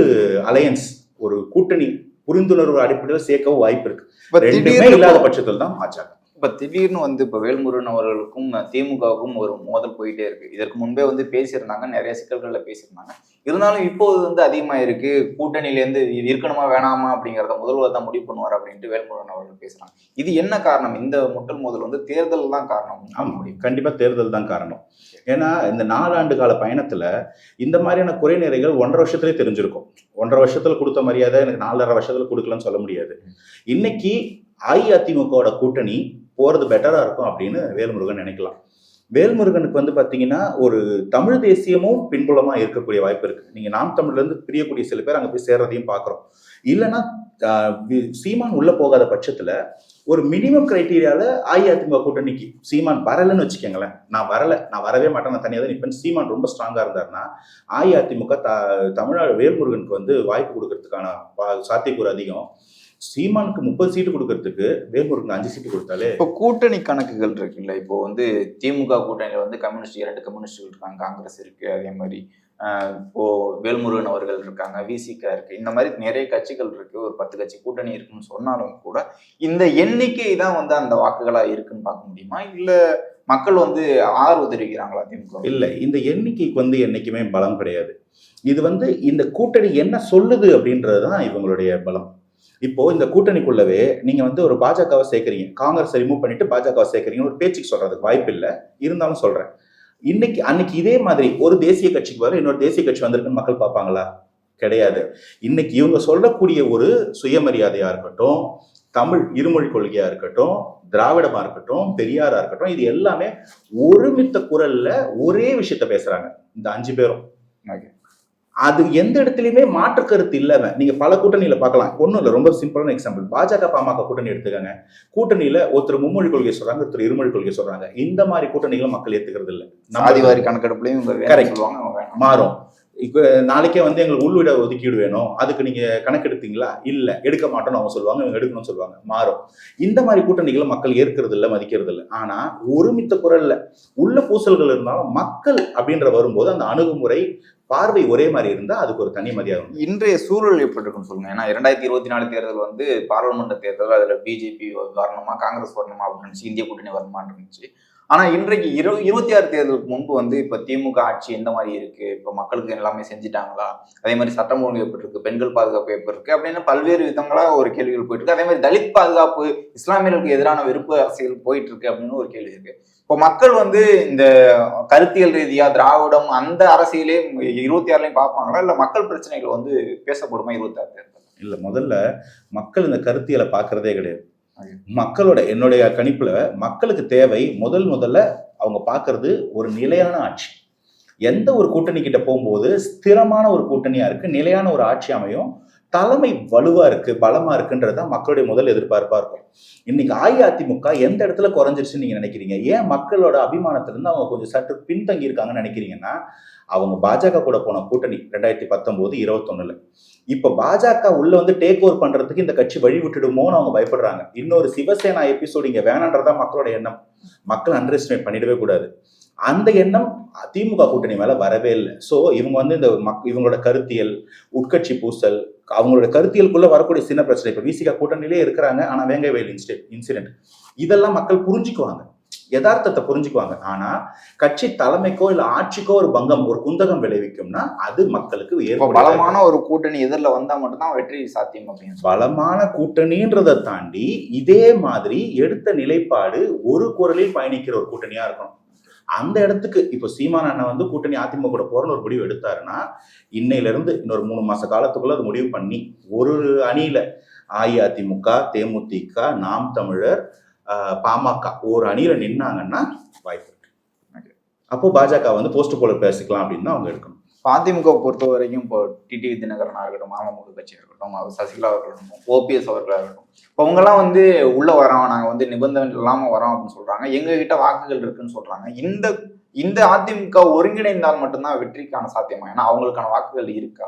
அலையன்ஸ் ஒரு கூட்டணி புரிந்துணர்வு அடிப்படையில் சேர்க்கவும் வாய்ப்பு இருக்கு. ரெண்டுமே இல்லாத பட்சத்தில் தான் பாஜக இப்ப திடீர்னு வந்து இப்ப வேல்முருகன் அவர்களுக்கும் திமுகவுக்கும் ஒரு மோதல் போயிட்டே இருக்கு. இதற்கு முன்பே வந்து பேசியிருந்தாங்க நிறைய சிக்கல்கள்ல பேசியிருந்தாங்க. இருந்தாலும் இப்போது வந்து அதிகமா இருக்கு. கூட்டணியில இருந்து இது இருக்கணுமா வேணாமா அப்படிங்கறத முதல்வர் தான் முடிவு பண்ணுவார் அப்படின்ட்டு வேல்முருகன் அவர்கள் பேசுறாங்க. இது என்ன காரணம்? இந்த முட்டல் மோதல் வந்து தேர்தல் தான் காரணம். ஆமா கண்டிப்பா தேர்தல் தான் காரணம். ஏன்னா இந்த நாலாண்டு கால பயணத்துல இந்த மாதிரியான குறைநிறைகள் ஒன்றரை வருஷத்துலயே தெரிஞ்சிருக்கும். ஒன்றரை வருஷத்துல கொடுத்த மரியாதை எனக்கு நாலரை வருஷத்துல கொடுக்கலன்னு சொல்ல முடியாது. இன்னைக்கு அஇஅதிமுகவோட கூட்டணி போகிறது பெட்டராக இருக்கும் அப்படின்னு வேல்முருகன் நினைக்கலாம். வேல்முருகனுக்கு வந்து பார்த்தீங்கன்னா ஒரு தமிழ் தேசியமும் பின்புலமாக இருக்கக்கூடிய வாய்ப்பு இருக்குது நீங்கள் நாம் தமிழ்லேருந்து பிரியக்கூடிய சில பேர் அங்கே போய் சேர்றதையும் பார்க்குறோம் இல்லைன்னா சீமான் உள்ளே போகாத பட்சத்தில் ஒரு மினிமம் கிரைட்டீரியால அஇஅதிமுக கூட்டணிக்கு சீமான் வரலைன்னு வச்சுக்கோங்களேன். நான் வரலை நான் வரவே மாட்டேன் நான் தனியாக தான் நிற்பேன் சீமான் ரொம்ப ஸ்ட்ராங்காக இருந்தாருன்னா அஇஅதிமுக த தமிழ்நாடு வேல்முருகனுக்கு வந்து வாய்ப்பு கொடுக்கறதுக்கான வா- சாத்தியக்கூறு அதிகம். சீமானுக்கு முப்பது சீட்டு கொடுக்கறதுக்கு வேல்முருகன் அஞ்சு சீட்டு கொடுத்தாலே இப்போ கூட்டணி கணக்குகள் இருக்குல்ல இப்போ வந்து திமுக கூட்டணியில வந்து கம்யூனிஸ்ட் இரண்டு கம்யூனிஸ்ட்கள் இருக்காங்க காங்கிரஸ் இருக்கு அதே மாதிரி இப்போ வேல்முருகன் அவர்கள் இருக்காங்க விசிகா இருக்கு இந்த மாதிரி நிறைய கட்சிகள் இருக்கு ஒரு பத்து கட்சி கூட்டணி இருக்குன்னு சொன்னாலும் கூட இந்த எண்ணிக்கை தான் வந்து அந்த வாக்குகளா இருக்குன்னு பார்க்க முடியுமா? இல்ல மக்கள் வந்து ஆதரவு தெரிவிக்கிறாங்களா திமுக? இல்ல இந்த எண்ணிக்கைக்கு வந்து என்னைக்குமே பலம் கிடையாது. இது வந்து இந்த கூட்டணி என்ன சொல்லுது அப்படின்றது தான் இவங்களுடைய பலம். இப்போ இந்த கூட்டணிக்குள்ளவே நீங்க வந்து ஒரு பாஜகவை சேர்க்கறீங்க. காங்கிரஸ் ரிமூவ் பண்ணிட்டு பாஜகவை சேர்க்கறீங்க ஒரு பேச்சுக்கு சொல்றதுக்கு வாய்ப்பு இல்லை. இருந்தாலும் சொல்றேன். இன்னைக்கு அன்னைக்கு இதே மாதிரி ஒரு தேசிய கட்சிக்கு வர இன்னொரு தேசிய கட்சி வந்திருக்குன்னு மக்கள் பார்ப்பாங்களா? கிடையாது. இன்னைக்கு இவங்க சொல்லக்கூடிய ஒரு சுயமரியாதையா இருக்கட்டும் தமிழ் இருமொழி கொள்கையா இருக்கட்டும் திராவிடமா இருக்கட்டும் பெரியாரா இருக்கட்டும் இது எல்லாமே ஒருமித்த குரல்ல ஒரே விஷயத்த பேசுறாங்க. இந்த அஞ்சு பேரும். அது எந்த இடத்துலயுமே மாற்று கருத்து இல்லாம நீங்க பல கூட்டணியில பார்க்கலாம். ஒண்ணும் இல்ல ரொம்ப சிம்பிளான எக்ஸாம்பிள் பாஜக பாமக கூட்டணி எடுத்துக்கங்க. கூட்டணியில ஒருத்தர் மும்மொழி கொள்கை சொல்றாங்க ஒருத்தர் இருமொழி கொள்கை சொல்றாங்க. இந்த மாதிரி கூட்டணிகளை மக்கள் ஏத்துக்கிறது இல்ல. சாதிவாரி கணக்கெடுப்புலயும் வேணாம். மாறும். இப்போ நாளைக்கே வந்து எங்களுக்கு உள்விட ஒதுக்கீடு வேணும். அதுக்கு நீங்கள் கணக்கு எடுத்தீங்களா எடுக்க மாட்டோம்னு அவங்க சொல்லுவாங்க இவங்க எடுக்கணும்னு சொல்லுவாங்க. மாறும். இந்த மாதிரி கூட்டணிகளை மக்கள் ஏற்கிறது இல்லை மதிக்கிறது இல்லை ஆனால் ஒருமித்த குரல்ல உள்ள பூசல்கள் இருந்தாலும் மக்கள் அப்படின்ற வரும்போது அந்த அணுகுமுறை பார்வை ஒரே மாதிரி இருந்தால் அதுக்கு ஒரு தனி மதியாகும் இன்றைய சூழல் எப்படி இருக்குன்னு சொல்லுங்க. ஏன்னா இரண்டாயிரத்தி இருபத்தி நாலு தேர்தல் வந்து பாராளுமன்ற தேர்தல் அதில் பிஜேபி வரணுமா காங்கிரஸ் வரணுமா அப்படின்னு இந்திய கூட்டணி வரணுமான்னு இருந்துச்சு. ஆனா இன்றைக்கு இரு இருபத்தி ஆறு தேர்தலுக்கு முன்பு வந்து இப்ப திமுக ஆட்சி எந்த மாதிரி இருக்கு? இப்ப மக்களுக்கு எல்லாமே செஞ்சுட்டாங்களா? அதே மாதிரி சட்டம் ஒழுங்கு எப்படி இருக்கு பெண்கள் பாதுகாப்பு எப்படி இருக்கு அப்படின்னு பல்வேறு விதங்களா ஒரு கேள்விகள் போயிட்டு இருக்கு. அதே மாதிரி தலித் பாதுகாப்பு இஸ்லாமியர்களுக்கு எதிரான வெறுப்பு அரசியல் போயிட்டு இருக்கு அப்படின்னு ஒரு கேள்வி இருக்கு. இப்போ மக்கள் வந்து இந்த கருத்தியல் ரீதியா திராவிடம் அந்த அரசியலே இருபத்தி ஆறுலையும் பார்ப்பாங்களா? இல்ல மக்கள் பிரச்சனைகள் வந்து பேசப்படுமா இருபத்தி ஆறு தேர்தல்? இல்ல முதல்ல மக்கள் இந்த கருத்தியலை பார்க்கறதே கிடையாது. மக்களோட என்னுடைய கணிப்புல மக்களுக்கு தேவை முதல் முதல்ல அவங்க பார்க்கறது ஒரு நிலையான ஆட்சி. எந்த ஒரு கூட்டணி கிட்ட போகும்போது ஸ்திரமான ஒரு கூட்டணியா இருக்கு நிலையான ஒரு ஆட்சி அமையும் தலைமை வலுவா இருக்கு பலமா இருக்குன்றது தான் மக்களுடைய முதல் எதிர்பார்ப்பா இருக்கும். இன்னைக்கு அஇஅதிமுக எந்த இடத்துல குறைஞ்சிருச்சுன்னு நீங்க நினைக்கிறீங்க? ஏன் மக்களோட அபிமானத்திலேருந்து அவங்க கொஞ்சம் சற்று பின்தங்கி இருக்காங்கன்னு நினைக்கிறீங்கன்னா அவங்க பாஜக கூட போன கூட்டணி ரெண்டாயிரத்தி பத்தொன்பது இருபத்தொன்னுல. இப்ப பாஜக உள்ள வந்து டேக் ஓவர் பண்றதுக்கு இந்த கட்சி வழி விட்டுடுமோன்னு அவங்க பயப்படுறாங்க. இன்னொரு சிவசேனா எபிசோடு இங்க வேணான்றதா மக்களோட எண்ணம். மக்கள் அண்டர் எஸ்டிமேட் பண்ணிடவே கூடாது. அந்த எண்ணம் திமுக கூட்டணி மேல வரவே இல்லை. ஸோ இவங்க வந்து இந்த மக் இவங்களோட கருத்தியல் உட்கட்சி பூசல் அவங்களோட கருத்தியலுக்குள்ள வரக்கூடிய சின்ன பிரச்சனை. இப்போ விசிகா கூட்டணியிலே இருக்கிறாங்க. ஆனா வேங்கவேல் இன்சிடென்ட் இன்சிடென்ட் இதெல்லாம் மக்கள் புரிஞ்சுக்குவாங்க. யதார்த்தத்தை புரிஞ்சுக்குவாங்க. ஆனா கட்சி தலைமைக்கோ இல்ல ஆட்சிக்கோ ஒரு பங்கம் ஒரு குந்தகம் விளைவிக்கும்னா அது மக்களுக்கு பலமான ஒரு கூட்டணி எதிரில் வந்தா மட்டும்தான் வெற்றி சாத்தியம் அப்படின்னு. பலமான கூட்டணின்றதை தாண்டி இதே மாதிரி எடுத்த நிலைப்பாடு ஒரு குரலில் பயணிக்கிற ஒரு கூட்டணியா இருக்கணும். அந்த இடத்துக்கு இப்போ சீமான் அண்ணன் வந்து கூட்டணி அதிமுக கூட போறன்னு ஒரு முடிவு எடுத்தாருன்னா இன்னையில இருந்து இன்னொரு மூணு மாச காலத்துக்குள்ள அது முடிவு பண்ணி ஒரு அணியில அஇஅதிமுக தேமுதிக நாம் தமிழர் பாமக ஒரு அணியில நின்னாங்கன்னா வாய்ப்பு இருக்கு. அப்போ பாஜக வந்து போஸ்ட் போல பேசிக்கலாம் அப்படின்னு தான் அவங்க எடுக்கணும். அதிமுக பொறுத்த வரைக்கும் இப்போ டிடிவி தினகரனா இருக்கட்டும் அமமுக கட்சியா இருக்கட்டும் அவர் சசிகலா இருக்கட்டும் ஓபிஎஸ் அவர்களா இருக்கட்டும் இப்போ அவங்கெல்லாம் வந்து உள்ள வரோம் நாங்க வந்து நிபந்தனை இல்லாம வரோம் அப்படின்னு சொல்றாங்க. எங்க கிட்ட வாக்குகள் இருக்குன்னு சொல்றாங்க. இந்த இந்த அதிமுக ஒருங்கிணைந்தால் மட்டும்தான் வெற்றிக்கான சாத்தியமா? ஏன்னா அவங்களுக்கான வாக்குகள் இருக்கா?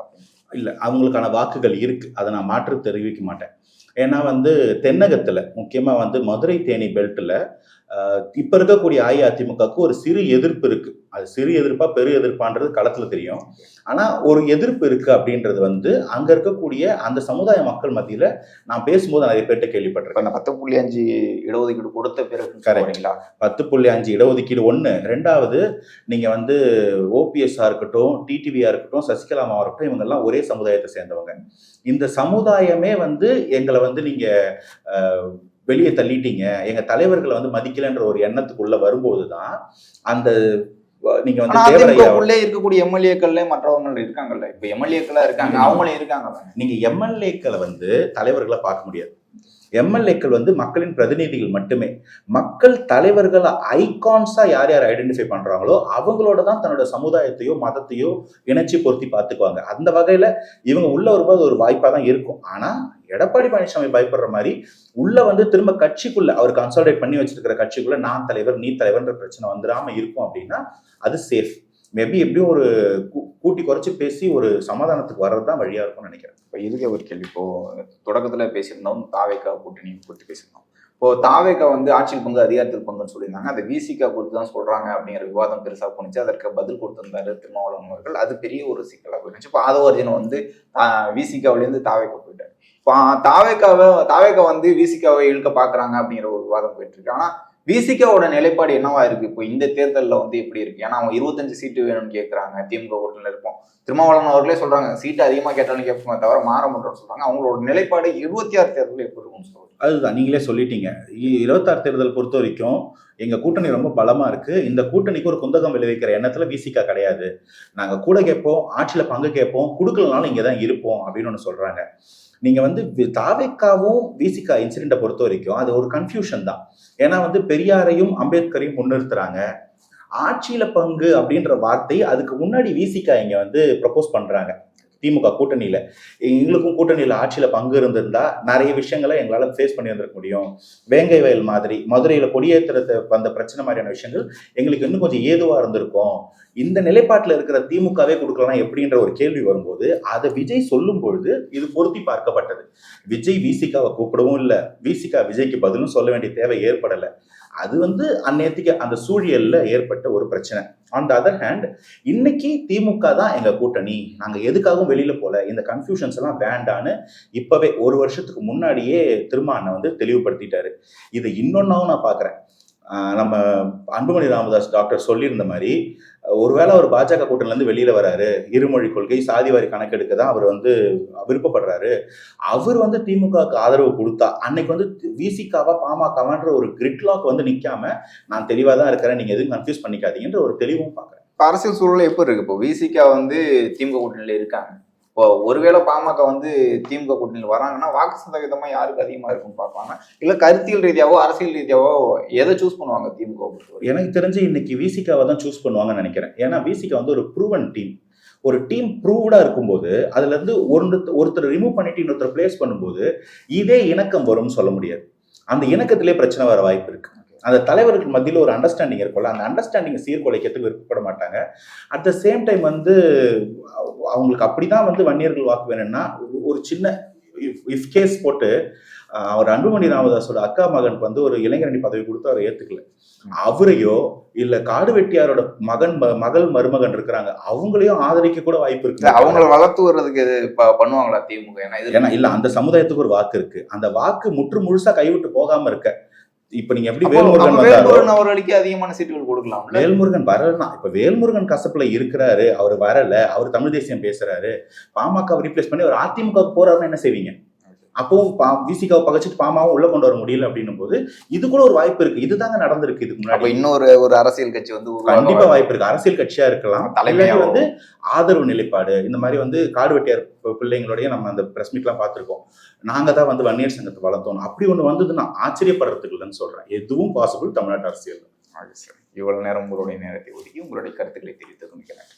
இல்ல அவங்களுக்கான வாக்குகள் இருக்கு. அதை நான் மாற்று தெரிவிக்க மாட்டேன். ஏன்னா வந்து தென்னகத்தில் முக்கியமாக வந்து மதுரை தேனி பெல்ட்டில் இப்ப இருக்கக்கூடிய அஇஅதிமுகவுக்கு ஒரு சிறு எதிர்ப்பு இருக்கு. அது சிறு எதிர்ப்பா பெரு எதிர்ப்பான்றது களத்துல தெரியும். ஆனா ஒரு எதிர்ப்பு இருக்கு அப்படின்றது வந்து அங்க இருக்கக்கூடிய அந்த சமுதாய மக்கள் மத்தியில நான் பேசும்போது நிறைய இப்போ கேள்விப்பட்டிருக்கேன் பத்து புள்ளி அஞ்சு இடஒதுக்கீடு கொடுத்த பிறகு. வரீங்களா பத்து புள்ளி அஞ்சு இடஒதுக்கீடு ஒன்று ரெண்டாவது நீங்கள் வந்து ஓபிஎஸ்ஸாக இருக்கட்டும் டிடிவியாக இருக்கட்டும் சசிகலாமா இருக்கட்டும் இவங்கெல்லாம் ஒரே சமுதாயத்தை சேர்ந்தவங்க. இந்த சமுதாயமே வந்து எங்களை வந்து நீங்கள் வெளியே தள்ளிட்டீங்க. எங்கள் தலைவர்களை வந்து மதிக்கலைன்ற ஒரு எண்ணத்துக்குள்ள வரும்போது தான் அந்த நீங்க வந்து அதிமுகக்குள்ளே இருக்கக்கூடிய எம்எல்ஏக்கள்ல மற்றவங்க இருக்காங்கல்ல. இப்ப எம்எல்ஏக்களா இருக்காங்க. ஆமா. அவங்களும் இருக்காங்க நீங்க எம்எல்ஏக்களை வந்து தலைவர்களை பார்க்க முடியாது. எம்எல்ஏக்கள் வந்து மக்களின் பிரதிநிதிகள் மட்டுமே. மக்கள் தலைவர்களை ஐகான்ஸா யார் யார் ஐடென்டிஃபை பண்றாங்களோ அவங்களோட தான் தன்னோட சமுதாயத்தையோ மதத்தையோ இணைச்சு பொருத்தி பார்த்துக்குவாங்க. அந்த வகையில இவங்க உள்ள வரும்போது ஒரு வாய்ப்பா தான் இருக்கும். ஆனா எடப்பாடி பழனிசாமி பயப்படுற மாதிரி உள்ள வந்து திரும்ப கட்சிக்குள்ள அவர் கன்சால்டேட் பண்ணி வச்சிருக்கிற கட்சிக்குள்ள நான் தலைவர் நீ தலைவர்ன்ற பிரச்சனை வந்துடாம இருக்கும் அப்படின்னா அது சேஃப் மேபி எப்படியும் ஒரு கூ- கூட்டி குறைச்சி பேசி ஒரு சமாதானத்துக்கு வர்றது தான் வழியாக இருக்கும்னு நினைக்கிறேன். இப்போ இதுக்கு ஒரு கேள்வி? இப்போ தொடக்கத்தில் பேசியிருந்தோம் தாவேக்கா கூட்டணியும் கூட்டி பேசியிருந்தோம். இப்போ தாவேக்கா வந்து ஆட்சியில் பங்கு அதிகாரத்தில் பங்குன்னு சொல்லியிருந்தாங்க. அந்த விசிகா குறித்து தான் சொல்றாங்க அப்படிங்கிற விவாதம் பெருசாக போணுச்சு. அதற்கு பதில் கொடுத்திருந்தாரு திருமாவளவன் அவர்கள். அது பெரிய ஒரு சிக்கலாக போயிருந்துச்சு இப்போ ஆதவர்ஜன் வந்து விசிகாவிலேருந்து தாவேக்கா போயிட்டார். இப்போ தாவேக்காவை தாவேக்கா வந்து விசிகாவை இழுக்க பார்க்குறாங்க அப்படிங்கிற ஒரு விவாதம் போயிட்டு இருக்கு ஆனால் விசிகாவோட நிலைப்பாடு என்னவா இருக்கு? இப்போ இந்த தேர்தலில் வந்து எப்படி இருக்கு? ஏன்னா அவங்க இருபத்தஞ்சு சீட்டு வேணும்னு கேட்குறாங்க திமுக கூட்டணியில் இருப்போம். திருமாவளவன் அவர்களே சொல்றாங்க சீட்டு அதிகமாக கேட்டாலும் கேட்போமே தவிர மாற மாட்டோம்னு சொல்றாங்க. அவங்களோட நிலைப்பாடு இருபத்தி ஆறு தேர்தலில் எப்படி இருக்கும்னு சொல்றாங்க அதுதான் நீங்களே சொல்லிட்டீங்க. இருபத்தாறு தேர்தல் பொறுத்த வரைக்கும் எங்கள் கூட்டணி ரொம்ப பலமாக இருக்குது இந்த கூட்டணிக்கு ஒரு குந்தகம் விளைவிக்கிற எண்ணத்தில் விசிகா கிடையாது. நாங்கள் கூட கேட்போம் ஆட்சியில் பங்கு கேட்போம் கொடுக்கலனாலும் இங்கே தான் இருப்போம் அப்படின்னு ஒன்று சொல்கிறாங்க நீங்க வந்து வி- தாவேக்காவும் விசிகா இன்சிடென்ட்டை பொறுத்த வரைக்கும் அது ஒரு கன்ஃபியூஷன் தான். ஏன்னா வந்து பெரியாரையும் அம்பேத்கரையும் முன்னிறுத்துறாங்க. ஆட்சியில பங்கு அப்படின்ற வார்த்தை அதுக்கு முன்னாடி விசிகா இங்க வந்து ப்ரப்போஸ் பண்றாங்க. திமுக கூட்டணியில். எங்களுக்கும் கூட்டணியில் ஆட்சியில் பங்கு இருந்திருந்தா நிறைய விஷயங்களை எங்களால் ஃபேஸ் பண்ணி வந்திருக்க முடியும். வேங்கை வயல் மாதிரி மதுரையில் கொடியேற்றத்தை வந்த பிரச்சனை மாதிரியான விஷயங்கள் எங்களுக்கு இன்னும் கொஞ்சம் ஏதுவாக இருந்திருக்கும். இந்த நிலைப்பாட்டில் இருக்கிற திமுகவே கொடுக்கலாம் எப்படின்ற ஒரு கேள்வி வரும்போது அதை விஜய் சொல்லும் பொழுது இது பொருத்தி பார்க்கப்பட்டது. விஜய் விசிகாவை கூப்பிடவும் இல்லை. விசிகா விஜய்க்கு பதிலும் சொல்ல வேண்டிய தேவை ஏற்படலை. அது வந்து அந்நேரத்துக்கு அந்த சூழியல்ல ஏற்பட்ட ஒரு பிரச்சனை. ஆன் த அதர் ஹேண்ட் இன்னைக்கு திமுக தான் எங்க கூட்டணி. நாங்க எதுக்காகவும் வெளியில போல. இந்த கன்ஃபியூஷன்ஸ் எல்லாம் வேண்டான்னு இப்பவே ஒரு வருஷத்துக்கு முன்னாடியே திரும்ப அண்ணன் வந்து தெளிவுபடுத்திட்டாரு. இதை இன்னொன்னாவும் நான் பாக்குறேன். நம்ம அன்புமணி ராமதாஸ் டாக்டர் சொல்லியிருந்த மாதிரி ஒருவேளை அவர் பாஜக கூட்டணிலேருந்து வெளியில் வராரு இருமொழி கொள்கை சாதிவாரி கணக்கெடுக்க தான் அவர் வந்து விருப்பப்படுறாரு. அவர் வந்து திமுகவுக்கு ஆதரவு கொடுத்தா அன்னைக்கு வந்து விசிகாவா பாமகவான்ற ஒரு கிரிட்லாக் வந்து நிற்காம நான் தெளிவாக தான் இருக்கிறேன் நீங்கள் எதுவும் கன்ஃபியூஸ் பண்ணிக்காதீங்கன்ற ஒரு தெளிவும் பார்க்குறேன். அரசியல் சூழல் எப்படி இருக்கு இப்போ? விசிகா வந்து திமுக கூட்டணியில் இருக்காங்க. இப்போ ஒருவேளை பாமக வந்து திமுக கூட்டணியில் வராங்கன்னா வாக்கு சதவீதமா யாருக்கு அதிகமா இருக்கும்னு பார்ப்பாங்க? இல்ல கருத்தியல் ரீதியாவோ அரசியல் ரீதியாவோ எதை சூஸ் பண்ணுவாங்க திமுக எனக்கு தெரிஞ்சு இன்னைக்கு விசிகாவை தான் சூஸ் பண்ணுவாங்கன்னு நினைக்கிறேன். ஏன்னா விசிகா வந்து ஒரு ப்ரூவன் டீம் ஒரு டீம் ப்ரூவ்டா இருக்கும்போது அதுல இருந்து ஒருத்தர் ரிமூவ் பண்ணிட்டு இன்னொருத்தர் பிளேஸ் பண்ணும்போது இதே இணக்கம் வரும்னு சொல்ல முடியாது. அந்த இணக்கத்திலே பிரச்சனை வர வாய்ப்பு இருக்கு. அந்த தலைவருக்கு மத்தியில் ஒரு அண்டர்ஸ்டாண்டிங் இருக்கும்ல. அந்த அண்டர்ஸ்டாண்டிங்கை சீர்குலைக்கிறதுக்கு விருப்பப்பட மாட்டாங்க. அட் த சேம் டைம் வந்து அவ- அவங்களுக்கு அப்படிதான் வந்து வன்னியர்கள் வாக்கு வேணும்னா ஒரு- சின்ன இஃப் கேஸ் போட்டு அவர் அன்புமணி ராமதாஸோட அக்கா மகனுக்கு வந்து ஒரு இளைஞரணி பதவி கொடுத்து அவர் ஏத்துக்கல. அவரையோ இல்ல காடு வெட்டியாரோட மகன் மகள் மருமகன் இருக்கிறாங்க அவங்களையும் ஆதரிக்க கூட வாய்ப்பு இருக்கு. அவங்கள வளர்த்து வர்றதுக்கு இது பண்ணுவாங்களா திமுக? ஏன்னா இல்ல அந்த சமுதாயத்துக்கு ஒரு வாக்கு இருக்கு. அந்த வாக்கு முற்று முழுசா கைவிட்டு போகாம இருக்க. இப்ப நீங்க எப்படி வேல்முருகன் வேல்முருகன் அவர்களுக்கு அதிகமான சீட்டுகள் கொடுக்கலாம்ல? வேல்முருகன் வரலனா இப்ப வேல்முருகன் கசப்புல இருக்கிறாரு அவர் வரல அவர் தமிழ் தேசியம் பேசுறாரு பாமக ரீப்ளேஸ் பண்ணி அவர் அதிமுக போறாருன்னு என்ன செய்வீங்க? அப்பவும் விசிகாவை பகச்சிட்டு பாமாவும் உள்ள கொண்டு வர முடியல அப்படின்னும் போது இது கூட ஒரு வாய்ப்பு இருக்கு. இதுதாங்க நடந்திருக்கு இதுக்கு முன்னாடி. இன்னொரு ஒரு அரசியல் கட்சி வந்து கண்டிப்பா வாய்ப்பு இருக்கு. அரசியல் கட்சியா இருக்கலாம். தலைமையா வந்து ஆதரவு நிலைப்பாடு. இந்த மாதிரி வந்து காடு வெட்டியார் பி- பிள்ளைங்களுடைய நம்ம அந்த பிரஸ் மீட்லாம் பார்த்திருக்கோம். நாங்க தான் வந்து வன்னியர் சங்கத்தை வளர்த்தோம். அப்படி ஒண்ணு வந்தது நான் ஆச்சரியப்படுறதுக்கு இல்லைன்னு சொல்றேன். எதுவும் பாசிபிள் தமிழ்நாட்டு அரசியல் சரி. இவ்வளவு நேரம் உங்களுடைய நேரத்தை ஒதுக்கி உங்களுடைய கருத்துக்களை தெரிவித்தது மிக நன்றி.